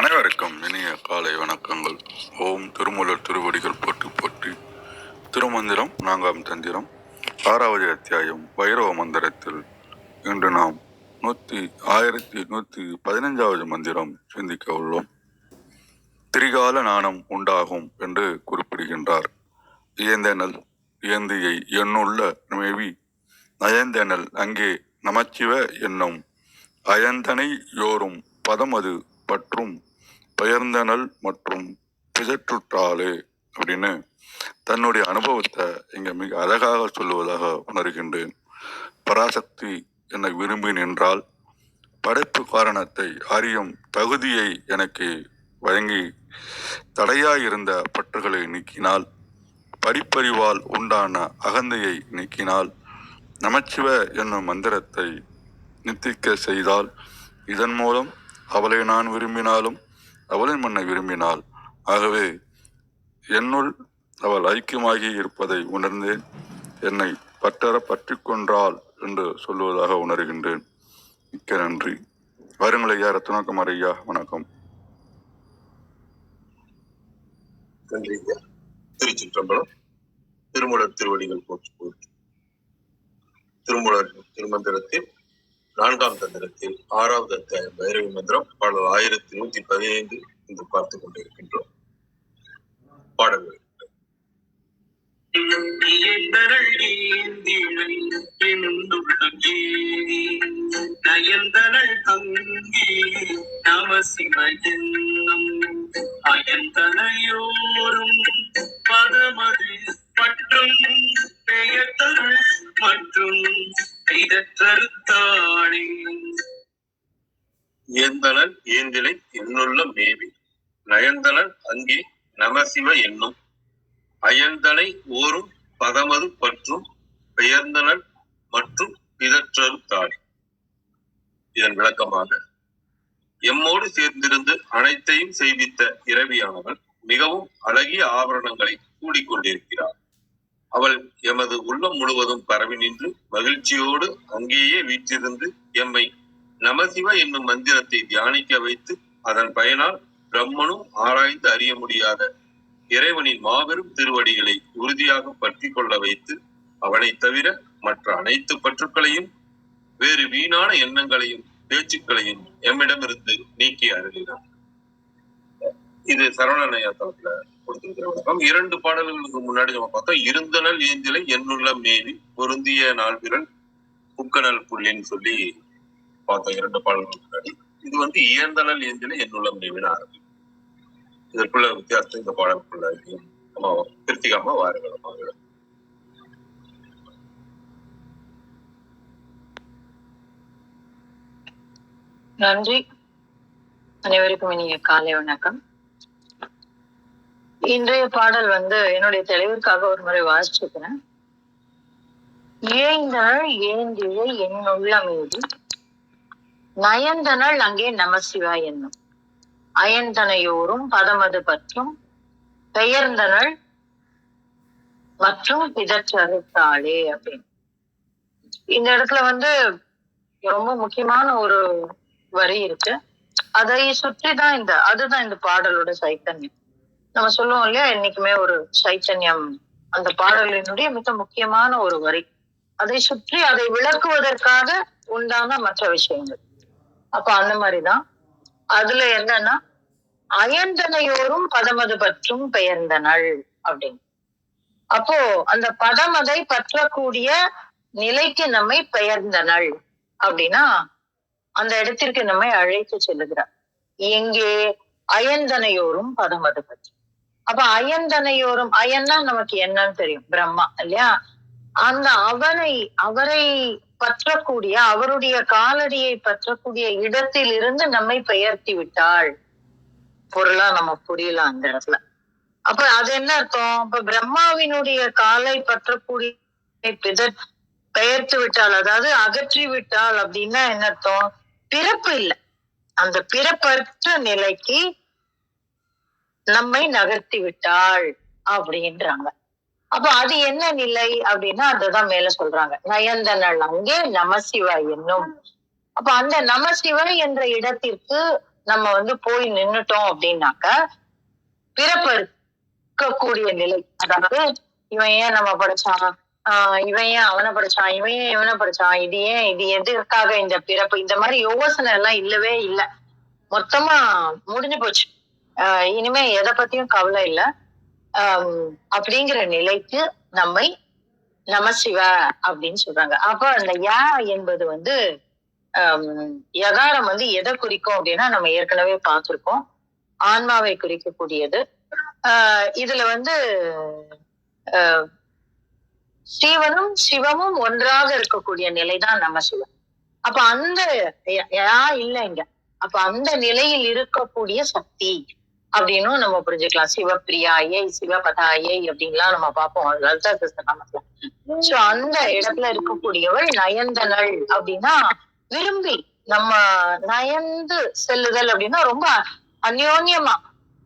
அனைவருக்கும் இனிய காலை வணக்கங்கள். ஓம் திருமூலர் திருவடிகள் போட்டு போட்டி திருமந்திரம் நான்காம் தந்திரம் ஆறாவது அத்தியாயம் வைரவ மந்திரத்தில் இன்று நாம் நூற்றி ஆயிரத்தி நூற்றி பதினைஞ்சாவது மந்திரம் சிந்திக்க உள்ளோம். திரிகால நாணம் உண்டாகும் என்று குறிப்பிடுகின்றார். இயந்தனல் இயந்தியை எண்ணுள்ள மேவி நயந்தனல் அங்கே நமச்சிவ என்னும் அயந்தனை யோரும் பதமது பற்றும் பெயர்ந்தனல் மற்றும் பிதற்றுற்றாலே அப்படின்னு தன்னுடைய அனுபவத்தை இங்கே மிக அழகாக சொல்லுவதாக உணர்கின்றேன். பராசக்தி என்னை விரும்பி நின்றால் படைப்பு காரணத்தை அறியும் தகுதியை எனக்கு வழங்கி தடையாயிருந்த பற்றுகளை நீக்கினால் படிப்பறிவால் உண்டான அகந்தையை நீக்கினால் நமச்சிவ என்னும் மந்திரத்தை நித்திக்க செய்தால் இதன் மூலம் அவளை நான் விரும்பினாலும் அவளின் மண்ணை விரும்பினாள் ஆகவே என்னுள் அவள் ஐக்கியமாகி இருப்பதை உணர்ந்தேன். என்னை பற்றற பற்றி கொன்றாள் என்று சொல்லுவதாக உணர்கின்றேன். மிக்க நன்றி. வருங்கள் ஐயா ரத்னாகுமார் ஐயா வணக்கம். நன்றி ஐயா. திருச்சிற்றம்பலம் திருமூலர் திருவடிகள் போற்று போற்றி திருமூலர் திருமந்திரத்தில் நான்காம் தந்திரத்தில் ஆறாவது அத்தியாயம் பைரவி மந்திரம் பாடல் ஆயிரத்தி நூத்தி பதினைந்து என்று பார்த்து கொண்டிருக்கின்றோம். பாடல்கள். நயந்தனள் தங்கி நம சிவஜன்னம் அயந்தனையோரும் பதமது மற்றும் பெயர்த்தல் மற்றும் பெய்தற்றாளே ஏந்தனல் ஏந்திலை இன்னுள்ள மேவி நயந்தலன் அங்கே நமசிவ என்னும். அயந்தலை ஓரும் பதமது பற்றும் பெயர்ந்தனன் மற்றும் பிதற்றரு தாடி இதன் விளக்கமாக எம்மோடு சேர்ந்திருந்து அனைத்தையும் செய்வித்த இரவியானவன் மிகவும் அழகிய ஆபரணங்களை கூடிக்கொண்டிருக்கிறார் அவள் எமது உள்ளம் முழுவதும் பரவி நின்று மகிழ்ச்சியோடு அங்கேயே வீற்றிருந்து எம்மை நமசிவ என்னும் மந்திரத்தை தியானிக்க வைத்து அதன் பயனால் பிரம்மனும் ஆராய்ந்து அறிய முடியாத இறைவனின் மாபெரும் திருவடிகளை உறுதியாக பற்றி கொள்ள வைத்து அவனைத் தவிர மற்ற அனைத்து பற்றுக்களையும் வேறு வீணான எண்ணங்களையும் பேச்சுக்களையும் எம்மிடமிருந்து நீக்கி அருளினார் இது சரவணநயத்தத்துல தளத்துல விளக்கம் இரண்டு பாடல்களுக்கு முன்னாடி நம்ம பார்த்தோம் இருந்தனல் ஏந்திலை என்னுள்ள மேவி பொருந்திய நால்விரல் புக்கனல் புள்ளின்னு சொல்லி பார்த்தோம் இரண்டு பாடல்களுக்கு முன்னாடி இது வந்து இயந்தனல் ஏந்திலை என்னுள்ள மேவின ஆரம்பி இதற்குள்ள வித்தியாசம் இந்த பாடலுக்குள்ள இருக்கு. நம்ம திருத்திக்காம வாருங்கள் வாருங்கள். நன்றி அனைவருக்கும் இனிய காலை வணக்கம் இன்றைய பாடல் வந்து என்னுடைய தெளிவிற்காக ஒரு முறை வாசிச்சிருக்கிறேன். ஏய்ந்தனள் ஏந்திழை என்னுள்ள மீது நயந்தனள் அங்கே நமசிவா என்னும். அயந்தனையோரும் பதமது பற்றும். பெயர்ந்தனள் மற்றும் பிதற்றறுத்தாளே அப்படின்னு. இந்த இடத்துல வந்து ரொம்ப முக்கியமான ஒரு வரி இருக்கு. அதை சுற்றி தான் இந்த அதுதான் இந்த பாடலோட சைத்தன்யம். நம்ம சொல்லுவோம் இல்லையா? என்னைக்குமே ஒரு சைத்தன்யம் அந்த பாடலினுடைய மிக முக்கியமான ஒரு வரி. அதை சுற்றி அதை விளக்குவதற்காக உண்டான மற்ற விஷயங்கள். அப்ப அந்த மாதிரிதான். அதுல என்னன்னா அயந்தனையோரும் பதமது பற்றும் பெயர்ந்தனள் அப்படின்னு. அப்போ அந்த பதமதை பற்றக்கூடிய நிலைக்கு நம்மை பெயர்ந்தனள் அப்படின்னா அந்த இடத்திற்கு நம்மை அழைத்து செல்லுகிறார். எங்கே அயந்தனையோரும் பதமது பற்றும் அப்ப அயந்தனையோரும் அயன்னா நமக்கு என்னன்னு தெரியும் பிரம்மா இல்லையா? அந்த அவனை அவரை பற்றக்கூடிய அவருடைய காலடியை பற்றக்கூடிய இடத்தில் இருந்து நம்மை பெயர்த்தி விட்டாள். பொருளா நம்ம புரியலாம் அந்த இடத்துல. அப்ப அது என்ன அர்த்தம்? இப்ப பிரம்மாவினுடைய காலை பற்றக்கூடிய பெயர்த்து விட்டாள். அதாவது அகற்றி விட்டாள் அப்படின்னா என்ன அர்த்தம்? பிறப்பு இல்லை. அந்த பிறப்பற்ற நிலைக்கு நம்மை நகர்த்தி விட்டாள் அப்படின்றாங்க. அப்ப அது என்ன நிலை அப்படின்னா அதுதான் மேல சொல்றாங்க. நயந்தனள் அங்கே நமசிவா என்னும். அப்ப அந்த நமசிவ என்ற இடத்திற்கு நம்ம வந்து போய் நின்னுட்டோம் அப்படின்னாக்க பிறப்பறுக்கக்கூடிய நிலை. அதாவது இவன் ஏன் நம்ம படிச்சான்? ஆஹ் இவன் ஏன் அவனை படிச்சான்? இவன் ஏன் இவனை படிச்சான்? இது ஏன் இது எதுக்காக இந்த பிறப்பு? இந்த மாதிரி யோசனை எல்லாம் இல்லவே இல்லை. மொத்தமா முடிஞ்சு போச்சு. இனிமே எதை பத்தியும் கவலை இல்லை. ஆஹ் அப்படிங்கிற நிலைக்கு நம்மை நமசிவ அப்படின்னு சொல்றாங்க. அப்ப அந்த யா என்பது வந்து யகாரம் வந்து எதை குறிக்கும் அப்படின்னா நம்ம ஏற்கனவே பார்த்திருக்கோம். ஆன்மாவை குறிக்கக்கூடியது. ஆஹ் இதுல வந்து ஆஹ் சிவனும் சிவமும் ஒன்றாக இருக்கக்கூடிய நிலைதான் நம்ம சிவன். அப்ப அந்த யா இல்ல இங்க. அப்ப அந்த நிலையில் இருக்கக்கூடிய சக்தி. அப்படின்னும் நம்ம புரிஞ்சுக்கலாம். சிவப்பிரியாயை சிவபதாயை அப்படின்லாம் நம்ம பார்ப்போம். லலிதா கிருஷ்ணநாமத்துல சோ அந்த இடத்துல இருக்கக்கூடியவள் நயந்தனள் அப்படின்னா விரும்பி நம்ம நயந்து செல்லுதல் அப்படின்னா ரொம்ப அந்யோன்யமா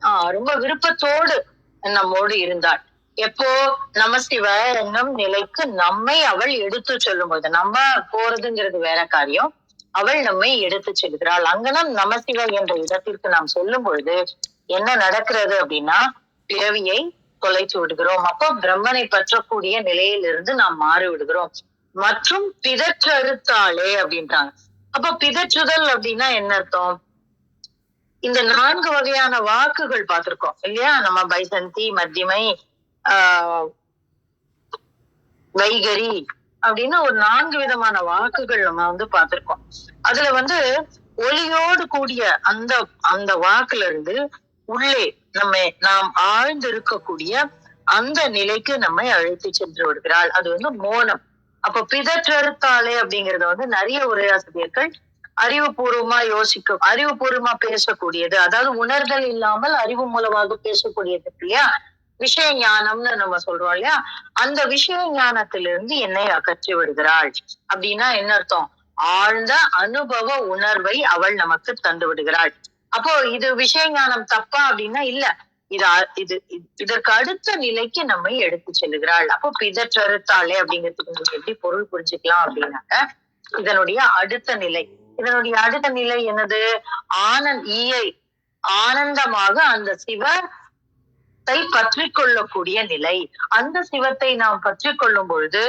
ஆஹ் ரொம்ப விருப்பத்தோடு நம்மோடு இருந்தாள். எப்போ? நம்ம சிவ என்னும் நிலைக்கு நம்மை அவள் எடுத்து சொல்லும் போது நம்ம போறதுங்கிறது வேற காரியம். அவள் நம்மை எடுத்து செல்கிறாள் அங்கனம் நமசிவ என்ற இடத்திற்கு நாம் சொல்லும் பொழுது என்ன நடக்கிறது அப்படின்னா பிறவியை தொலைத்து விடுகிறோம். அப்போ பிரம்மனை பற்றக்கூடிய நிலையிலிருந்து நாம் மாறி விடுகிறோம். மற்றும் பிதற்றறுத்தாளே அப்படின்றாங்க. அப்ப பிதற்றுதல் அப்படின்னா என்ன அர்த்தம்? இந்த நான்கு வகையான வாக்குகள் பார்த்திருக்கோம் இல்லையா? நம்ம பைசந்தி மத்தியமை ஆஹ் வைகரி அப்படின்னு ஒரு நான்கு விதமான வாக்குகள் நம்ம வந்து பார்த்திருக்கோம். அதுல வந்து ஒளியோடு கூடிய அந்த அந்த வாக்குல இருந்து உள்ளே நம்ம நாம் ஆழ்ந்து இருக்கக்கூடிய அந்த நிலைக்கு நம்மை அழைத்து சென்று விடுகிறாள். அது வந்து மோனம். அப்ப பிதற்றறுத்தாலே அப்படிங்கறது வந்து நிறைய உரையாசிரியர்கள் அறிவுபூர்வமா யோசிக்க அறிவுபூர்வமா பேசக்கூடியது. அதாவது உணர்தல் இல்லாமல் அறிவு மூலமாக பேசக்கூடியது இல்லையா? விஷய ஞானம்னு நம்ம சொல்றோம் இல்லையா? அந்த விஷய ஞானத்திலிருந்து என்னை அகற்றி விடுகிறாள். அப்படின்னா என்ன அர்த்தம்? ஆழ்ந்த அனுபவ உணர்வை அவள் நமக்கு தந்து விடுகிறாள். அப்போ இது விஷய ஞானம் தப்பா அப்படின்னா இல்ல. இது இது இதற்கு அடுத்த நிலைக்கு நம்ம எடுத்து செல்லுகிறாள் அப்போ பிதற்றறுத்தாளே அப்படிங்கிறதுக்கு உங்களுக்கு எப்படி பொருள் புரிஞ்சுக்கலாம் அப்படின்னாக்க இதனுடைய அடுத்த நிலை. இதனுடைய அடுத்த நிலை என்னது? ஆனந்த் ஈயை ஆனந்தமாக அந்த சிவத்தை பற்றி கொள்ளக்கூடிய நிலை. அந்த சிவத்தை நாம் பற்றி கொள்ளும் பொழுது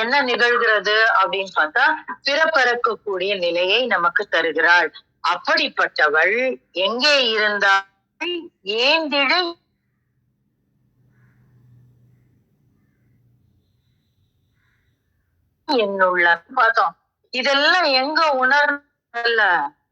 என்ன நிகழ்கிறது அப்படின்னு பார்த்தா பிறப்பறக்கக்கூடிய நிலையை நமக்கு தருகிறாள். அப்படிப்பட்டவள் எங்கே இருந்தாள் ஏந்திழை என்னுள்ள பார்த்தோம் இதெல்லாம் எங்க உணர்ல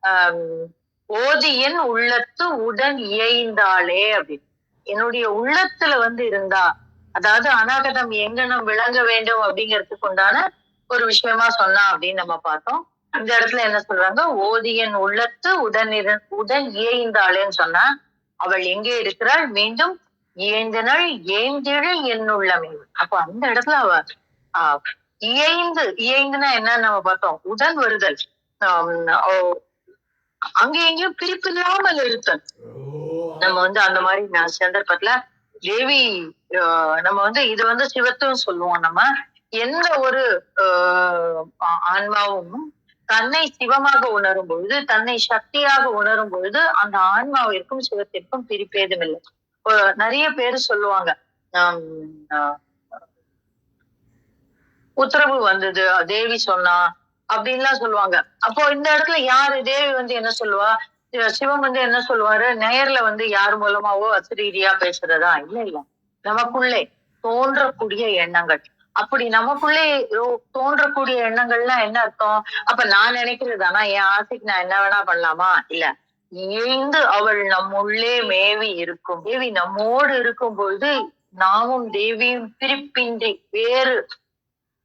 ஆஹ் ஓதியன் உள்ளத்து உடன் இயைந்தாளே அப்படின்னு. என்னுடைய உள்ளத்துல வந்து இருந்தா அதாவது அநாகதம் எங்கனம் விளங்க வேண்டும் அப்படிங்கிறதுக்கு உண்டான ஒரு விஷயமா சொன்னா அப்படின்னு நம்ம பார்த்தோம். அந்த இடத்துல என்ன சொல்றாங்க? ஓதியன் உள்ளத்து உடன் இரு உடன் இயைந்தாளேன்னு சொன்னா அவள் எங்கே இருக்கிறாள்? மீண்டும் இயைந்தனள் ஏந்திழ என்னுள்ளமே அப்ப அந்த இடத்துல அவ ஆஹ் இயைந்து இயைந்துனா என்னன்னு நம்ம பார்த்தோம். உடன் வருதல். ஆம், ஓ, அங்க எங்கேயும் பிரிப்பில்லாமல் இருத்தல். நம்ம வந்து அந்த மாதிரி நான் சந்தர்ப்பத்துல தேவி ஆஹ் நம்ம வந்து இது வந்து சிவத்துவம் சொல்லுவோம் நம்ம. எந்த ஒரு ஆஹ் ஆன்மாவும் தன்னை சிவமாக உணரும் பொழுது தன்னை சக்தியாக உணரும் பொழுது அந்த ஆன்மாவிற்கும் சிவத்திற்கும் பிரிப்பேதும் இல்லை நிறைய பேர் சொல்லுவாங்க உத்தரவு வந்தது தேவி சொன்னா அப்படின்லாம் சொல்லுவாங்க. அப்போ இந்த இடத்துல யாரு தேவி வந்து என்ன சொல்லுவா? சிவம் வந்து என்ன சொல்லுவாரு? நேர்ல வந்து யார் மூலமாவோ அசரீதியா பேசுறதா? இல்ல இல்ல. நமக்குள்ளே தோன்றக்கூடிய எண்ணங்கள். அப்படி நமக்குள்ளே தோன்றக்கூடிய எண்ணங்கள்லாம் என்ன அர்த்தம்? அப்ப நான் நினைக்கிறது ஆனா என் ஆசைக்கு நான் என்ன வேணா பண்ணலாமா? இல்ல. இணைந்து அவள் நம்முள்ளே மேவி இருக்கும். தேவி நம்மோடு இருக்கும் பொழுது நாமும் தேவியும் பிரிப்பின்றி வேறு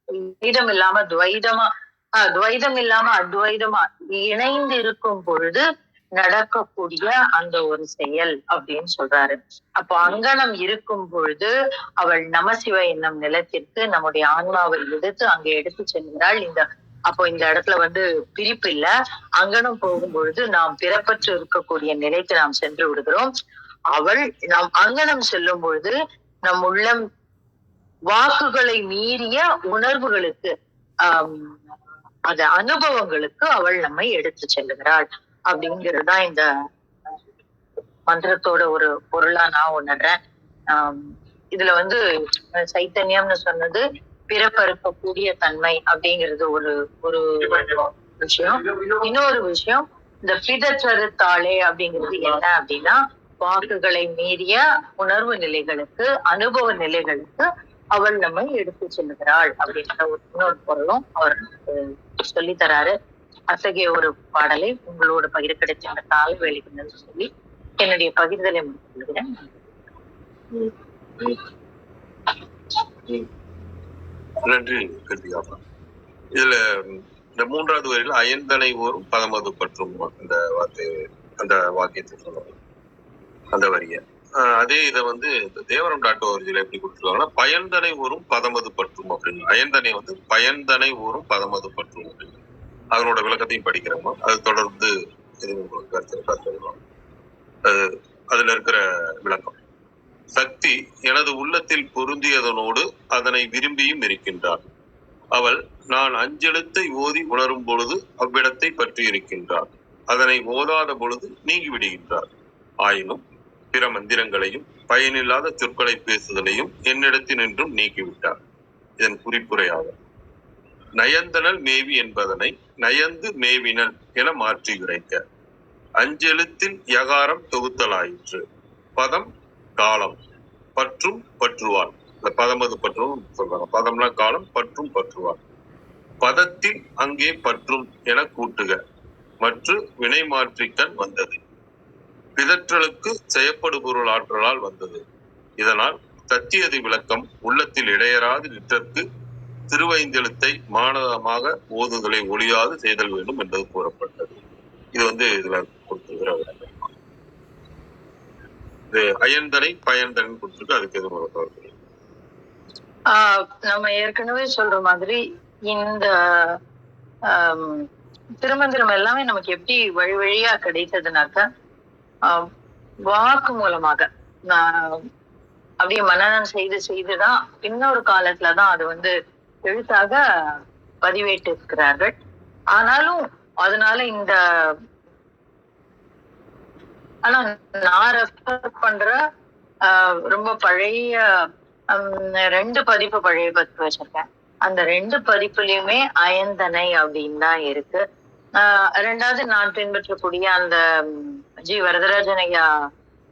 துவைதம் இல்லாம துவைதமா ஆஹ் துவைதம் இல்லாம அத்வைதமா இணைந்து இருக்கும் பொழுது நடக்கக்கூடிய அந்த ஒரு செயல் அப்படின்னு சொல்றாரு. அப்போ அங்கனம் இருக்கும் பொழுது அவள் நமசிவ என்னும் நிலத்திற்கு நம்முடைய ஆன்மாவை எடுத்து அங்க எடுத்து செல்கிறாள். இந்த அப்போ இந்த இடத்துல வந்து பிரிப்பு இல்ல. அங்கனம் போகும் பொழுது நாம் பிறப்பற்று இருக்கக்கூடிய நிலைக்கு நாம் சென்று விடுகிறோம். அவள் நாம் அங்கனம் செல்லும் பொழுது நம் உள்ளம் வாக்குகளை மீறிய உணர்வுகளுக்கு ஆஹ் அந்த அனுபவங்களுக்கு அவள் நம்மை எடுத்து செல்லுகிறாள். அப்படிங்கிறது தான் இந்த மந்திரத்தோட ஒரு பொருளா நான் உணர்றேன். ஆஹ் இதுல வந்து சைத்தன்யம்னு சொன்னது பிறப்பறுக்கக்கூடிய தன்மை அப்படிங்கிறது ஒரு ஒரு விஷயம். இன்னொரு விஷயம் இந்த பிதற்றறுத்தாளே அப்படிங்கிறது என்ன அப்படின்னா வாக்குகளை மீறிய உணர்வு நிலைகளுக்கு அனுபவ நிலைகளுக்கு அவள் நம்மை எடுத்து செல்கிறாள் அப்படின்ற ஒரு இன்னொரு பொருளும் அவர் சொல்லி சொல்லித் தராரு. அத்தகைய ஒரு பாடலை உங்களோட பகிர கிடைச்ச அந்த கால வேலைக்கு நன்றி சொல்லி என்னுடைய பகிர்தலை முடித்துக் கொள்கிறேன். நன்றி கிருத்திகாப்பா இதுல இந்த மூன்றாவது வரையில் அயந்தனை ஓரும் பதமது பற்றும் அந்த வார்த்தை அந்த வாக்கியத்தை சொல்லுவாங்க அந்த வரிய. ஆஹ் அதே இதை வந்து இந்த தேவரம் டாட் ஓரிஜில் எப்படி கொடுத்துருவாங்கன்னா பயன்தனை ஓரும் பதமது பற்றும் அப்படின்னு. அயந்தனை வந்து பயன்தனை ஓரும் பதமது பற்றும் அப்படின்னு. அதனோட விளக்கத்தையும் படிக்கிறோமா? அது தொடர்ந்து எதுவும் உங்களுக்கு கருத்து இருக்கா சொல்லலாம் அது அதுல இருக்கிற விளக்கம். சக்தி எனது உள்ளத்தில் பொருந்தியதனோடு அதனை விரும்பியும் இருக்கின்றார் அவள் நான் அஞ்செழுத்தை ஓதி உணரும் பொழுது அவ்விடத்தை பற்றி இருக்கின்றார் அதனை ஓதாத பொழுது நீங்கி விடுகின்றார் ஆயினும் பிற மந்திரங்களையும் பயனில்லாத சொற்களை பேசுதலையும் என்னிடத்தில் நின்றும் நீக்கிவிட்டார். இதன் குறிப்புரையாகும். நயந்தனல் மேவி என்பதனை நயந்து மேவினல் என மாற்றி உரைக்க அஞ்செழுத்தின் யகாரம் தொகுத்தலாயிற்று. பதம் காலம். பற்றும் பற்றுவார் இந்த பதமது பற்றும் சொல்றாங்க. பதம்னா காலம் பற்றும் பற்றுவார் பதத்தில் அங்கே பற்றும் என கூட்டுக. மற்றும் வினை மாற்றிக்கண் வந்தது. பிதற்றலுக்கு செயப்படு பொருள் ஆற்றலால் வந்தது. இதனால் தத்தியது விளக்கம் உள்ளத்தில் இடையராது நிற்றற்கு திருவைந்தெழுத்தை மானதமாக ஓதுதலை ஒழியாது செய்தல் வேண்டும் என்பது கூறப்பட்டது. இது வந்து இதுல கொடுத்துக்கிற இது அயன்தனை பயன்தனை கொடுத்துருக்கு. அதுக்கு எதுவும் ஆஹ் நம்ம ஏற்கனவே சொல்ற மாதிரி இந்த திருமந்திரம் எல்லாமே நமக்கு எப்படி வழி வழியா கிடைத்ததுனாக்க ஆஹ், வாக்கு மூலமாக. நான் அப்படியே மனநம் செய்து செய்துதான் இன்னொரு காலத்துலதான் அது வந்து எழுத்தாக பதிவேட்டு இருக்கிறார்கள் ஆனாலும் அதனால இந்த ஆனா நான் ரெஃபர் பண்ற ரொம்ப பழைய ரெண்டு பதிப்பு பழைய பதிப்பு வச்சிருக்கேன். அந்த ரெண்டு பதிப்புலயுமே அயந்தனை அப்படின்னு தான் இருக்கு. ஆஹ், ரெண்டாவது நான் பின்பற்றக்கூடிய அந்த ஜி வரதராஜன் ஐயா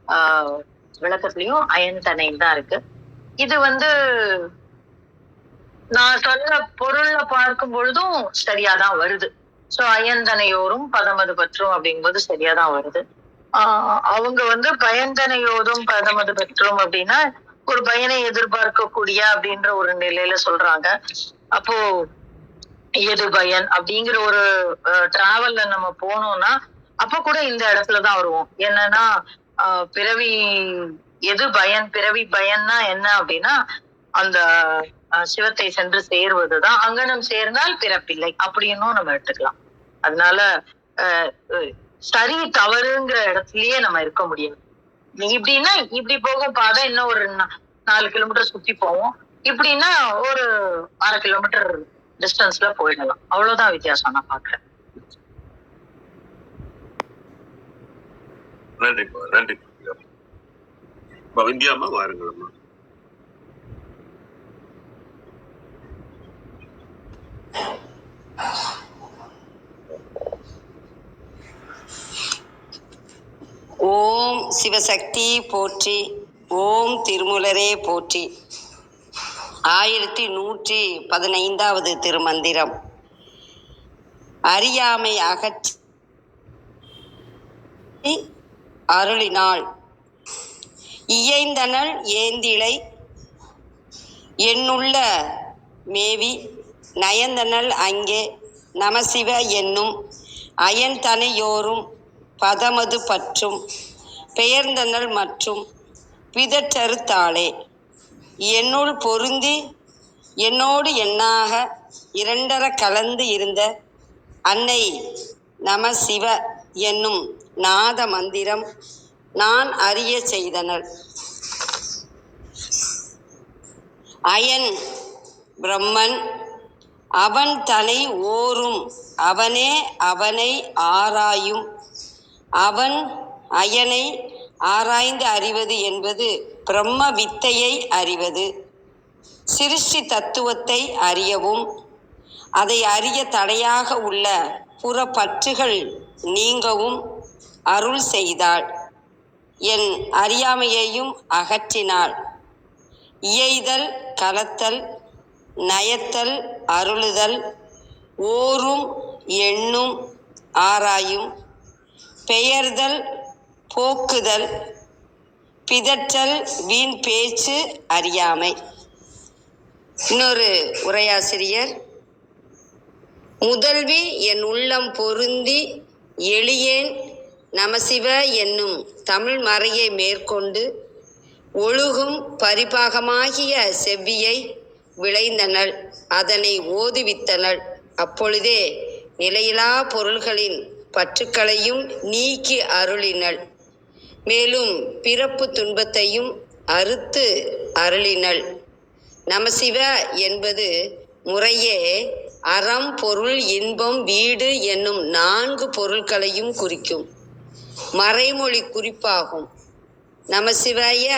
ஆஹ், விளக்கத்துலயும் அயந்தனை தான் இருக்கு. இது வந்து நான் சொன்ன பொருள்ல பார்க்கும் பொழுதும் சரியாதான் வருது. சோ அயந்தனையோரும் பதமது பற்றும் அப்படிங்கும்போது சரியாதான் வருது. ஆஹ் அவங்க வந்து பயந்தனையோரும் பதமது பெற்றோம் அப்படின்னா ஒரு பயனை எதிர்பார்க்கக்கூடிய அப்படின்ற ஒரு நிலையில சொல்றாங்க. அப்போ எது பயன் அப்படிங்கிற ஒரு டிராவல்ல நம்ம போனோம்னா அப்ப கூட இந்த இடத்துலதான் வருவோம். என்னன்னா ஆஹ் பிறவி எது பயன் பிறவி பயன்னா என்ன அப்படின்னா அந்த சிவத்தை சென்று சேருவதுதான் அங்கனம் சேர்ந்தால் பிறப்பில்லை. அப்படின்னும் நம்ம எடுத்துக்கலாம். அதனால சரி தவறுங்கிற இடத்துலயே நம்ம இருக்க முடியாது. இப்படின்னா இப்படி போகும் பாதை இன்னும் ஒரு நாலு கிலோமீட்டர் சுத்தி போவோம். இப்படின்னா ஒரு அரை கிலோமீட்டர் டிஸ்டன்ஸ்ல போயிடலாம். அவ்வளவுதான் வித்தியாசம் நான் பாக்குறேன் நன்றிப்பா நன்றி. இந்தியாமா வாருங்கம்மா ஓம் சிவசக்தி போற்றி ஓம் திருமுலரே போற்றி. ஆயிரத்தி நூற்றி பதினைந்தாவது திருமந்திரம். அறியாமை அகற்றி அருளினாள். இயைந்தனள் ஏந்திழை என்னுள்ள மேவி நயந்தனள் அங்கே நமசிவ என்னும் அயன்தனையோரும் பதமது பற்றும் பெயர்ந்தனள் மற்றும் பிதற்றறுத்தாளே. என்னுள் பொருந்தி என்னோடு எண்ணாக இரண்டர கலந்து இருந்த அன்னை நம சிவ என்னும் நாத மந்திரம் நான் அறிய செய்தனள். அயன் பிரம்மன் அவன் தலை ஓரும் அவனே அவனை ஆராயும். அவன் அயனை ஆராய்ந்து அறிவது என்பது பிரம்ம வித்தையை அறிவது. சிருஷ்டி தத்துவத்தை அறியவும் அதை அறிய தடையாக உள்ள புற பற்றுகள் நீங்கவும் அருள் செய்தாள். என் அறியாமையையும் அகற்றினாள். இயைதல் கலத்தல் நயத்தல் அருளுதல் ஓரும் எண்ணும் ஆராயும். பெயர்தல் போக்குதல். பிதற்றல் வீண் பேச்சு அறியாமை. இன்னொரு உரையாசிரியர் முதல்வி என் உள்ளம் பொருந்தி எளியேன் நமசிவ என்னும் தமிழ் மறையை மேற்கொண்டு ஒழுகும் பரிபாகமாகிய செவ்வியை விளைந்தனள் அதனை ஓதுவித்தனள். அப்பொழுதே நிலையிலா பொருள்களின் பற்றுக்களையும் நீக்கி அருளினள். மேலும் பிறப்பு துன்பத்தையும் அறுத்து அருளினள். நமசிவ என்பது முறையே அறம் பொருள் இன்பம் வீடு என்னும் நான்கு பொருட்களையும் குறிக்கும். மறைமொழி குறிப்பாகும். நமசிவாய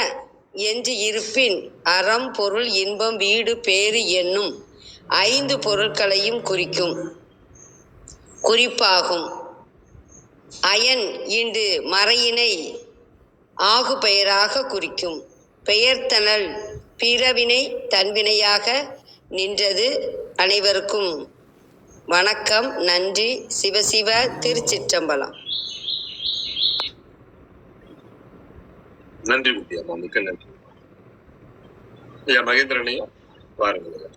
என்று இருப்பின் அறம் பொருள் இன்பம் வீடு பேறு என்னும் ஐந்து பொருட்களையும் குறிக்கும். குறிப்பாகும். அயன் இன்று மறையினை ஆகு பெயராக குறிக்கும். பெயர்த்தனல் பிறவினை தன்வினையாக நின்றது அனைவருக்கும். வணக்கம் நன்றி. சிவசிவ திருச்சிற்றம்பலம். நன்றி வித்யாமா மிக்க நன்றி. ஐயா மகேந்திரனையா வாருங்கள்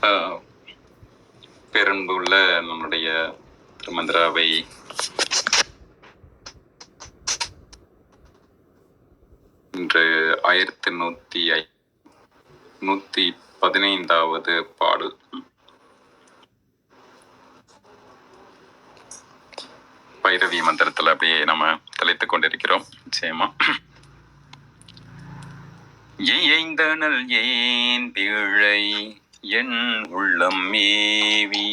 ஆஹ் பேரன்பு உள்ள நம்முடைய திருமந்திராவை இன்று ஆயிரத்தி நூத்தி ஐ நூத்தி பதினைந்தாவது பாடல். பைரவி மந்திரத்தில் அப்படியே நம்ம தலைத்து கொண்டிருக்கிறோம். நிச்சயமா. இயைந்தனல் ஏன் பிழை? என் உள்ளம் மேவி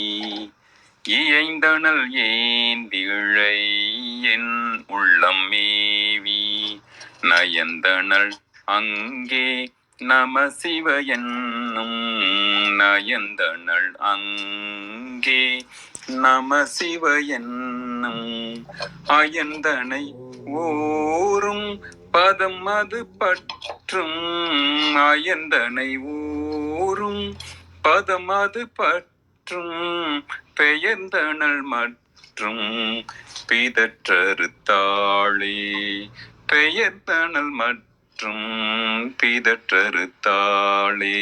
இயைந்தனல் ஏன் பிழை? என் உள்ளம் மேவி நயந்தனல் அங்கே நம சிவ என்னும். நயந்தனள் அங்கே நம சிவ என்னும் அயந்தனை ஓரும் பதம் அது பற்றும் அயந்தனை ஊரும் பதம் அது பற்றும் பெயர்ந்தனல் மற்றும் பிதற்றறுத்தாளே. பெயர்ந்தனல் மற்றும் பிதற்றறுத்தாளே.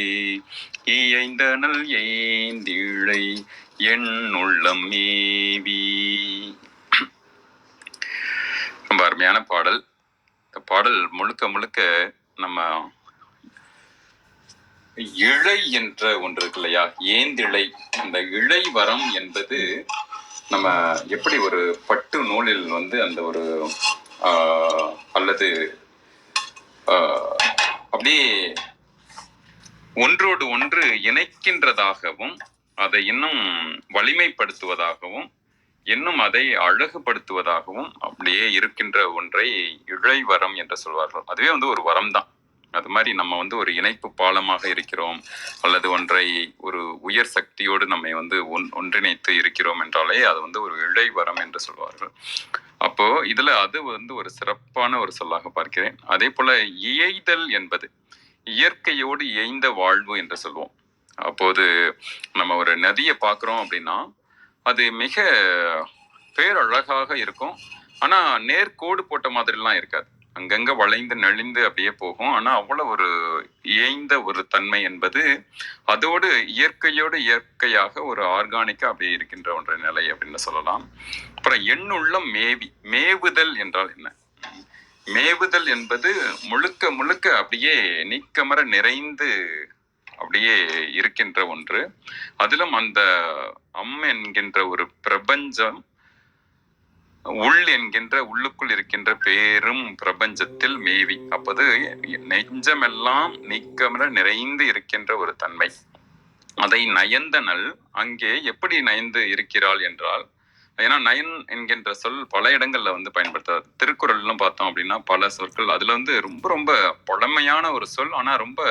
இயைந்தனல் ஏந்திழை என் உள்ளம் மேவி ரொம்ப அருமையான பாடல். இந்த பாடல் முழுக்க முழுக்க நம்ம இழை என்ற ஒன்று இருக்கு இல்லையா? ஏந்திழை. அந்த இழை வரம் என்பது நம்ம எப்படி ஒரு பட்டு நூலில் வந்து அந்த ஒரு அல்லது அப்படியே ஒன்றோடு ஒன்று இணைக்கின்றதாகவும் அதை இன்னும் வலிமைப்படுத்துவதாகவும் இன்னும் அதை அழகுபடுத்துவதாகவும் அப்படியே இருக்கின்ற ஒன்றை இழை வரம் என்று சொல்வார்கள். அதுவே வந்து ஒரு வரம் தான் அது மாதிரி நம்ம வந்து ஒரு இணைப்பு பாலமாக இருக்கிறோம் அல்லது ஒன்றை ஒரு உயர் சக்தியோடு நம்மை வந்து ஒன் ஒன்றிணைத்து இருக்கிறோம் என்றாலே அது வந்து ஒரு இழை வரம் என்று சொல்வார்கள். அப்போ இதுல அது வந்து ஒரு சிறப்பான ஒரு சொல்லாக பார்க்கிறேன். அதே போல இயைதல் என்பது இயற்கையோடு இயைந்த வாழ்வு என்று சொல்லுவோம் அப்போது நம்ம ஒரு நதியை பார்க்குறோம் அப்படின்னா அது மிக பேரழகாக இருக்கும். ஆனால் நேர்கோடு போட்ட மாதிரிலாம் இருக்காது. அங்கங்கே வளைந்து நெளிந்து அப்படியே போகும். ஆனால் அவ்வளோ ஒரு ஏய்ந்த ஒரு தன்மை என்பது அதோடு இயற்கையோடு இயற்கையாக ஒரு ஆர்கானிக்காக அப்படியே இருக்கின்ற ஒன்ற நிலை அப்படின்னு சொல்லலாம். அப்புறம் எண்ணுள்ள மேவி மேவுதல் என்றால் என்ன? மேவுதல் என்பது முழுக்க முழுக்க அப்படியே நீக்கமர நிறைந்து அப்படியே இருக்கின்ற ஒன்று. அதிலும் அந்த அம் என்கின்ற ஒரு பிரபஞ்சம் உள் என்கின்ற உள்ளுக்குள் இருக்கின்ற பேரும் பிரபஞ்சத்தில் மேவி. அப்போது நெஞ்சமெல்லாம் நீக்கமர நிறைந்து இருக்கின்ற ஒரு தன்மை. அதை நயந்தனல் அங்கே எப்படி நயந்து இருக்கிறாள் என்றால் ஏன்னா நயன் என்கின்ற சொல் பல இடங்கள்ல வந்து பயன்படுத்தாது திருக்குறள்லாம் பார்த்தோம் அப்படின்னா பல சொற்கள். அதுல வந்து ரொம்ப ரொம்ப பழமையான ஒரு சொல் ஆனா ரொம்ப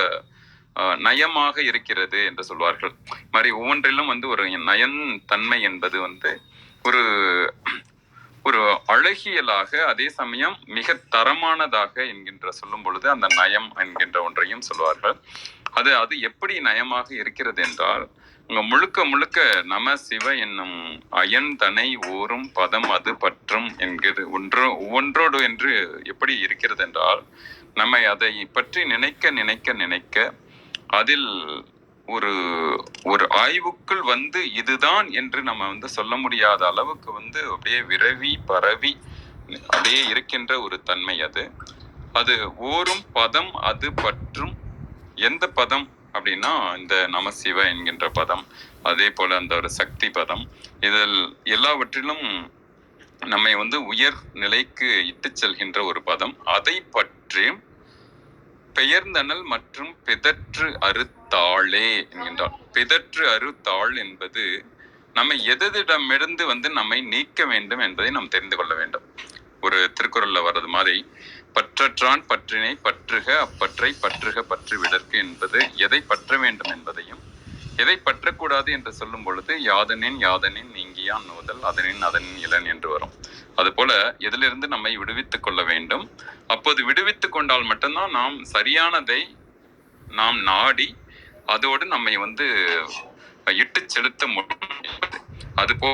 நயமாக இருக்கிறது என்று சொல்வார்கள். மாதிரி ஒவ்வொன்றிலும் வந்து ஒரு நயன் தன்மை என்பது வந்து ஒரு ஒரு அழகியலாக அதே சமயம் மிக தரமானதாக என்கின்ற சொல்லும் பொழுது அந்த நயம் என்கின்ற ஒன்றையும் சொல்வார்கள். அது அது எப்படி நயமாக இருக்கிறது என்றால் உங்க முழுக்க முழுக்க நம சிவ என்னும் அயன் தனை ஓரும் பதம் அது பற்றும் என்கிற ஒன்று ஒவ்வொன்றோடு என்று எப்படி இருக்கிறது என்றால் நம்மை அதை பற்றி நினைக்க நினைக்க நினைக்க அதில் ஒரு ஒரு ஆய்வுக்குள் வந்து இதுதான் என்று நம்ம வந்து சொல்ல முடியாத அளவுக்கு வந்து அப்படியே விரவி பரவி அப்படியே இருக்கின்ற ஒரு தன்மை அது. அது ஓரும் பதம் அது பற்றும். எந்த பதம் அப்படின்னா இந்த நமசிவ என்கின்ற பதம். அதே போல அந்த ஒரு சக்தி பதம். இதில் எல்லாவற்றிலும் நம்மை வந்து உயர் நிலைக்கு இட்டு செல்கின்ற ஒரு பதம். அதை பற்றி பெயர்ந்தனல் மற்றும் பிதற்று அறுத்தாளே என்கின்றார். பிதற்று அறுத்தாள் என்பது நம்மை எதிடமிருந்து வந்து நம்மை நீக்க வேண்டும் என்பதை நாம் தெரிந்து கொள்ள வேண்டும். ஒரு திருக்குறள்ல வர்றது மாதிரி பற்றற்றான் பற்றினை பற்றுக அப்பற்றை பற்றுக பற்று விடற்கு என்பது எதை பற்ற வேண்டும் என்பதையும் எதை பற்றக்கூடாது என்று சொல்லும் பொழுது யாதனின் யாதனின் நீங்கியான் நோதல் அதனின் அதனின் இளன் என்று வரும். அதுபோல எதிலிருந்து நம்மை விடுவித்துக் கொள்ள வேண்டும். அப்போது விடுவித்துக் கொண்டால் மட்டும்தான் நாம் சரியானதை நாம் நாடி அதோடு நம்மை வந்து இட்டு செலுத்த முடியும் அதுபோ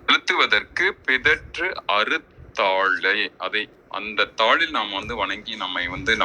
செலுத்துவதற்கு பிதற்று அறுத்தாழை அதை அந்த தாளில் நாம் வந்து வணங்கி நம்மை வந்து நம்ம